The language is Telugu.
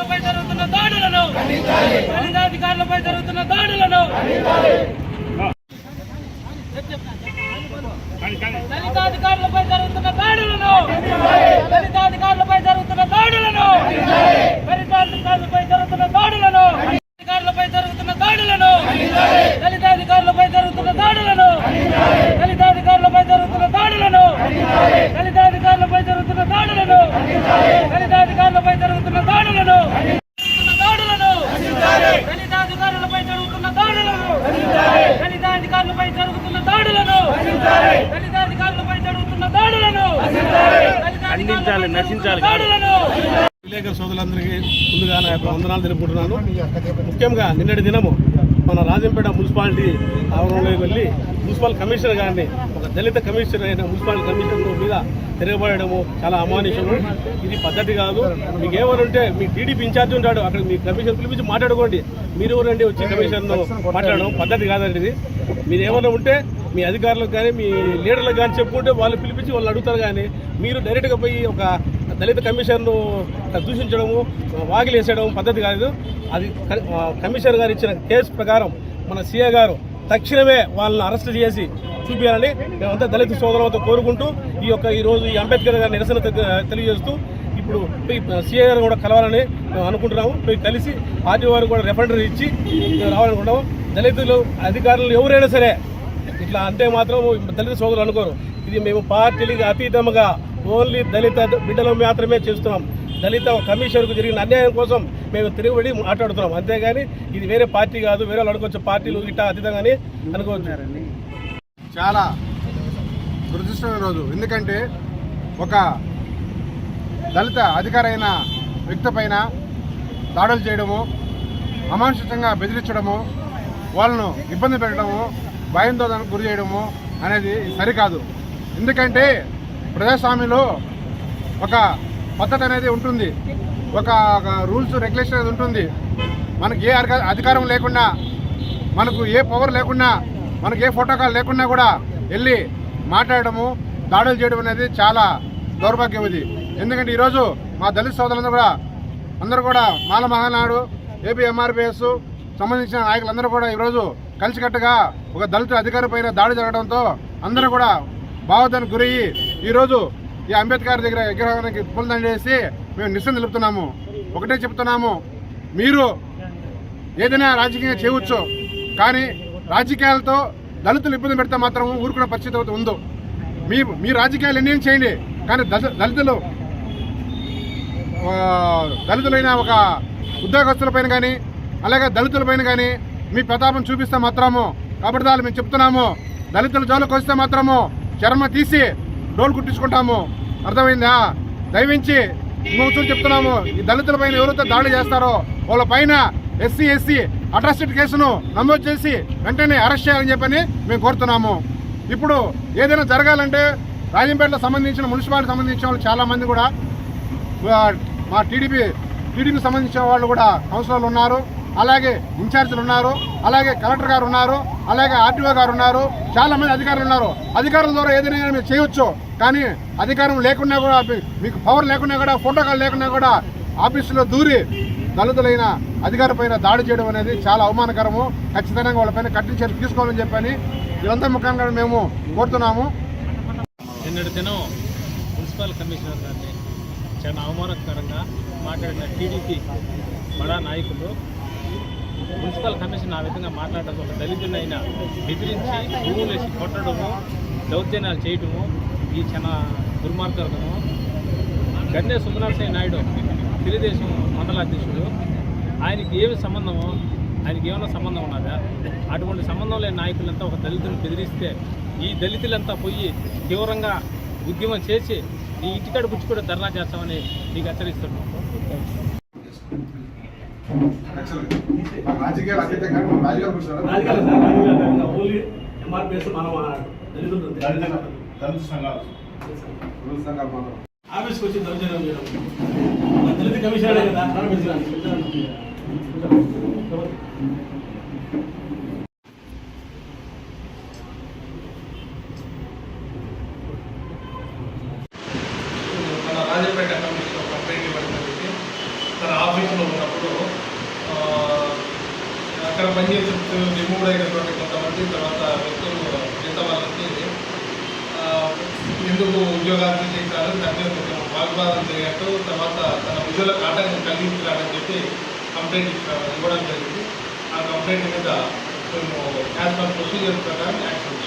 అధికారులపై జరుగుతున్న దాడులను అధికారులపై జరుగుతున్న దాడులను. దళిత అధికారులపై జరుగుతున్న దాడులను దళిత అధికారులపై జరుగుతున్న దాడులను దళిత అధికారులపై జరుగుతున్న దాడులను అధికారులపై జరుగుతున్న దాడులను దళిత అధికారులపై జరుగుతున్న దాడులను దళిత అధికారులపై జరుగుతున్న దాడులను దళిత అధికారులపై జరుగుతున్న దాడులను దళిత అధికారులపై జరుగుతున్న దాడులను దాడులను దళిత అధికారులపై జరుగుతున్న దాడులను దళిత అధికారులపై జరుగుతున్న దాడులను దళిత అధికారులపై జరుగుతున్న దాడులను నశించాలి నశించాలి. దాడులను సోదరులందరికీ ముందుగా నా యొక్క వందనాలు తెలుపుకుంటున్నాను. ముఖ్యంగా నిన్నటి దినము మన రాజంపేట మున్సిపాలిటీ ఆవరణలోకి వెళ్ళి మున్సిపల్ కమిషనర్ గారిని ఒక దళిత కమిషనర్ అయిన మున్సిపల్ కమిషనర్ మీద తిరగబడము చాలా అమానుషము. ఇది పద్ధతి కాదు. మీకు ఏమైనా ఉంటే మీ టీడీపీ ఇన్ఛార్జ్ ఉంటాడు అక్కడ మీ కమిషన్ పిలిపించి మాట్లాడుకోండి. మీరు ఎవరండి వచ్చి కమిషన్ను మాట్లాడడం? పద్ధతి కాదండి ఇది. మీరు ఏమైనా ఉంటే మీ అధికారులకు కానీ మీ లీడర్లకు కానీ చెప్పుకుంటే వాళ్ళు పిలిపించి వాళ్ళు అడుగుతారు కానీ మీరు డైరెక్ట్గా పోయి ఒక దళిత కమిషన్ను దూషించడము వాగిలేసేయడం పద్ధతి కాదు అది కమిషనర్ గారు ఇచ్చిన కేసు ప్రకారం మన సీఏ గారు తక్షణమే వాళ్ళని అరెస్ట్ చేసి చూపించాలని మేమంతా దళిత సోదరులతో కోరుకుంటూ ఈ యొక్క ఈ రోజు ఈ అంబేద్కర్ గారి నిరసన తెలియజేస్తూ ఇప్పుడు సీఏ గారు కూడా కలవాలని మేము అనుకుంటున్నాము. పోయి కలిసి పార్టీ వారు కూడా రెఫరెండర్ ఇచ్చి రావాలనుకుంటాము దళితులు అధికారులు ఎవరైనా సరే ఇట్లా అంటే మాత్రం దళిత సోదరులు అనుకోరు. ఇది మేము పార్టీలకు అతీతంగా ఓన్లీ దళిత బిడ్డలు మాత్రమే చేస్తున్నాం. దళిత కమిషన్కు జరిగిన అన్యాయం కోసం మేము తిరుగుబడి మాట్లాడుతున్నాం. అంతేగాని ఇది వేరే పార్టీ కాదు వేరే వాళ్ళు అనుకోవచ్చు. పార్టీలు ఇట్లా అతీతంగానే అనుకుంటున్నారండి చాలా దురదృష్టమైన రోజు. ఎందుకంటే ఒక దళిత అధికారైన వ్యక్తి పైన దాడులు చేయడము అమానుషితంగా బెదిరించడము వాళ్ళను ఇబ్బంది పెట్టడము భయాందోళనకు గురి చేయడము అనేది సరికాదు. ఎందుకంటే ప్రజాస్వామ్యంలో ఒక పద్ధతి అనేది ఉంటుంది. ఒక రూల్స్ రెగ్యులేషన్ అనేది ఉంటుంది. మనకి ఏ అధిక- అధికారం లేకుండా మనకు ఏ పవర్ లేకుండా మనకు ఏ ప్రోటోకాల్ లేకుండా కూడా వెళ్ళి మాట్లాడడము దాడులు చేయడం అనేది చాలా దౌర్భాగ్యమది ఎందుకంటే ఈరోజు మా దళిత సోదరులందరూ కూడా అందరూ కూడా మాల మహానాడు ఏపీ ఎంఆర్పిఎస్ సంబంధించిన నాయకులందరూ కూడా ఈరోజు కలిసికట్టుగా ఒక దళిత అధికారి పైన దాడి జరగడంతో అందరూ కూడా భావోద్వానికి గురయ్యి ఈరోజు ఈ అంబేద్కర్ దగ్గర విగ్రహానికి పూలదండ వేసి మేము నిరసన నిలుపుతున్నాము ఒకటే చెప్తున్నాము. మీరు ఏదైనా రాజకీయంగా చేయవచ్చు. కానీ రాజకీయాలతో దళితులు ఇబ్బంది పెడితే మాత్రం ఊరుకునే పరిస్థితి అయితే ఉందో. మీ మీ రాజకీయాలు ఎన్ని చేయండి. కానీ దళితులు దళితులైన ఒక ఉద్యోగస్తులపైన కానీ అలాగే దళితులపైన కానీ మీ ప్రతాపం చూపిస్తే మాత్రము కబడ్దాలు మేము చెప్తున్నాము దళితుల జోలికి వస్తే మాత్రము చర్మ తీసి డోలు కుట్టించుకుంటాము. అర్థమైందా? దయవించి ఇంకొక చెప్తున్నాము. ఈ దళితుల పైన ఎవరైతే దాడి చేస్తారో వాళ్ళ పైన ఎస్సీ ఎస్సీ అట్రాసిటీ కేసును నమోదు చేసి వెంటనే అరెస్ట్ చేయాలని చెప్పని మేము కోరుతున్నాము. ఇప్పుడు ఏదైనా జరగాలంటే రాజంపేటలో సంబంధించిన మున్సిపాలిటీ సంబంధించిన వాళ్ళు చాలామంది కూడా మా టీడీపీ టీడీపీకి సంబంధించిన వాళ్ళు కూడా కౌన్సిలర్లు ఉన్నారు. అలాగే ఇన్ఛార్జీలు ఉన్నారు అలాగే కలెక్టర్ గారు ఉన్నారు అలాగే ఆర్టీఓ గారు ఉన్నారు చాలా మంది అధికారులు ఉన్నారు. అధికారుల ద్వారా ఏదైనా మీరు చేయొచ్చు కానీ అధికారం లేకున్నా కూడా మీకు పవర్ లేకున్నా కూడా ప్రోటోకాల్ లేకున్నా కూడా ఆఫీసులో దూరి దళితులైన అధికారి పైన దాడి చేయడం అనేది చాలా అవమానకరము. ఖచ్చితంగా వాళ్ళపైన కఠిన చర్య తీసుకోవాలని చెప్పని ఇదంతా ముఖంగా మేము కోరుతున్నాము. నిన్నటి దినం మున్సిపల్ కమిషనర్ గారిని చాలా అవమానకరంగా మాట్లాడిన టీడీపీ బడా నాయకులు మున్సిపల్ కమిషన్ ఆ విధంగా మాట్లాడడం ఒక దళితులైన బెదిరించి భూములు వేసి కొట్టడము దౌర్జన్యాలు చేయటము ఈ చాలా దుర్మార్గము గన్నే సుబ్రహ్మణ్య నాయుడు తెలుగుదేశం మండల అధ్యక్షుడు ఆయనకి ఏమి సంబంధమో ఆయనకి ఏమైనా సంబంధం ఉన్నదా? అటువంటి సంబంధం లేని నాయకులంతా ఒక దళితుని బెదిరిస్తే ఈ దళితులంతా పోయి తీవ్రంగా ఉద్యమం చేసి ఈ ఇంటికాడ కూడా ధర్నా చేస్తామని నీకు హెచ్చరిస్తున్నాం. రాజకీయాలు అతీతంగా రాజకీయాలు కూర్చున్నారు ఓన్లీ ఎంఆర్పిఎస్ మనం దళితులు దళిత సంఘాలు సంఘాలు ఆఫీస్కి వచ్చి దౌర్జన్యం చేయడం దళిత కమిషనరే కదా ప్రారంభించడానికి మన రాజపేట కమిషన్ కంప్లైంట్ ఇవ్వడం జరిగింది తన ఆఫీస్ ఆఫీసులో ఉన్నప్పుడు ఆ, అక్కడ పనిచేసే రిమూవ్ అయినటువంటి కొంతమంది తర్వాత వ్యక్తులు మిగతా వాళ్ళకి ఎందుకు ఉద్యోగాలు చేశారు దాని కొంచెం వాగ్వాదం జరిగినట్టు తర్వాత తన విధులకు ఆటంకం కలిగించాలని చెప్పి కంప్లైంట్ ఇవ్వడం జరిగింది. ఆ కంప్లైంట్ మీద మేము యాజ్ పర్ ప్రొసీజర్ ప్రకారం యాక్షన్